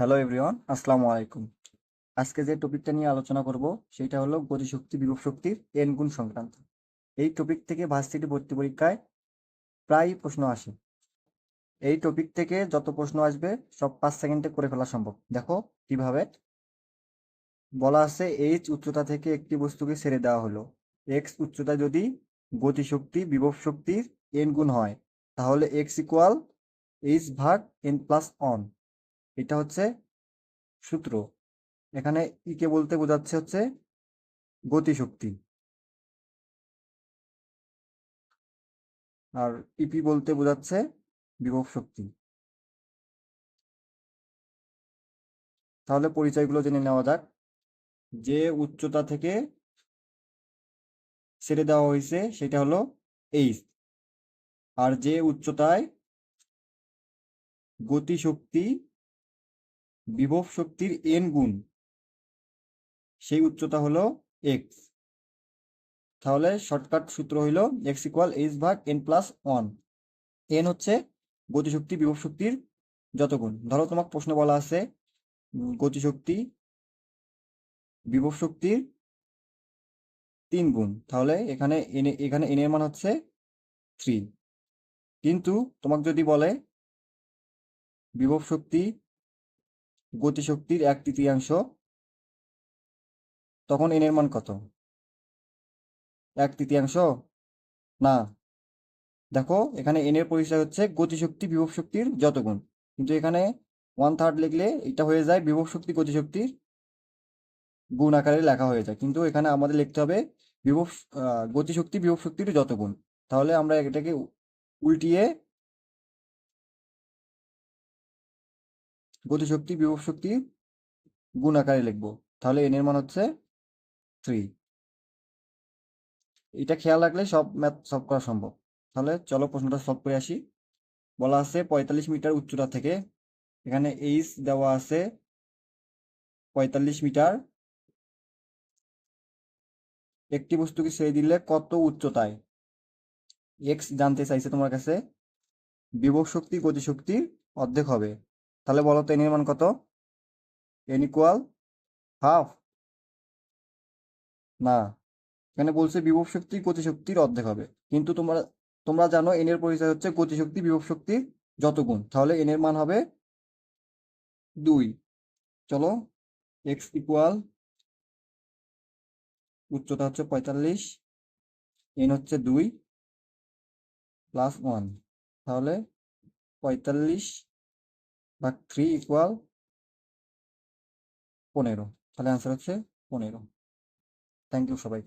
Hello everyone আসসালামু আলাইকুম আজকে যে টপিকটা নিয়ে আলোচনা করব, সেটা হলো গতিশক্তি বিভব শক্তির এন গুণ সংক্রান্ত। এই টপিক থেকে ভার্সিটি ভর্তি পরীক্ষায় প্রায় প্রশ্ন আসে। এই টপিক থেকে যত প্রশ্ন আসবে, সব পাঁচ সেকেন্ডে করে ফেলা সম্ভব। দেখো কীভাবে। বলা আছে এইচ উচ্চতা থেকে একটি বস্তুকে ছেড়ে দেওয়া হলো। এক্স উচ্চতা যদি গতিশক্তি বিভব শক্তির এন গুণ হয়, তাহলে এক্স ইকুয়াল এইচ ভাগ এন প্লাস অন এটা হচ্ছে সূত্র। এখানে ইকে বলতে বোঝাচ্ছে হচ্ছে গতিশক্তি। আর ইপি বলতে বোঝাচ্ছে বিভব শক্তি। তাহলে পরিচয়গুলো জেনে নেওয়া যাক। যে উচ্চতা থেকে ছেড়ে দেওয়া হয়েছে সেটা হলো এইচ আর যে উচ্চতায় গতিশক্তি বিভব শক্তির এন গুণ, সেই উচ্চতা হলো এক্স তাহলে শর্টকাট সূত্র হইল এক্স ইকুয়াল এইচ ভাগ এন প্লাস ওয়ান এন হচ্ছে গতিশক্তি বিভব শক্তির যত গুণ ধরো তোমাকে প্রশ্ন বলা আছে, গতিশক্তি বিভব শক্তির তিন গুণ। তাহলে এখানে এনে এখানে এন এর মান হচ্ছে থ্রি কিন্তু তোমাকে যদি বলে বিভব শক্তি গতিশক্তির এক তৃতীয়াংশ। তখন এন এর মান কত? এক তৃতীয়াংশ? না। দেখো, এখানে এন এর পরিচয় হচ্ছে গতিশক্তি বিভব শক্তির যত গুণ কিন্তু এখানে ওয়ান থার্ড লিখলে এটা হয়ে যায় বিভব শক্তি গতিশক্তির গুণ আকারে লেখা হয়ে যায়। কিন্তু এখানে আমাদের লিখতে হবে বিভব গতিশক্তি বিভব শক্তির যত গুণ তাহলে আমরা এটাকে উল্টিয়ে গতিশক্তি, বিভব শক্তি গুণ আকারে লিখব। তাহলে এন এর মান হচ্ছে থ্রি এটা খেয়াল রাখলে সব ম্যাথ সলভ করা সম্ভব। তাহলে চলো প্রশ্নটা সলভ করে আসি। বলা আছে পঁয়তাল্লিশ মিটার উচ্চতা থেকে এখানে এইচ দেওয়া আছে পঁয়তাল্লিশ মিটার। একটি বস্তুকে ছেড়ে দিলে কত উচ্চতায়? এক্স জানতে চাইছে তোমার কাছে। বিভব শক্তি গতিশক্তির অর্ধেক হবে। তাহলে বলো তো এন এর মান কত? এন ইকুয়াল হাফ না। এখানে বলছে বিভব শক্তি গতিশক্তির অর্ধেক হবে। কিন্তু তোমরা তোমরা জানো এন এর পরিচয় হচ্ছে গতিশক্তি বিভব শক্তির যত গুণ তাহলে এন এর মান হবে দুই। চলো এক্স ইকুয়াল উচ্চতা হচ্ছে পঁয়তাল্লিশ এন হচ্ছে দুই প্লাস ওয়ান তাহলে পঁয়তাল্লিশ ভাগ থ্রি ইকুয়াল পনেরো। তাহলে আনসার হচ্ছে পনেরো। থ্যাংক ইউ সবাই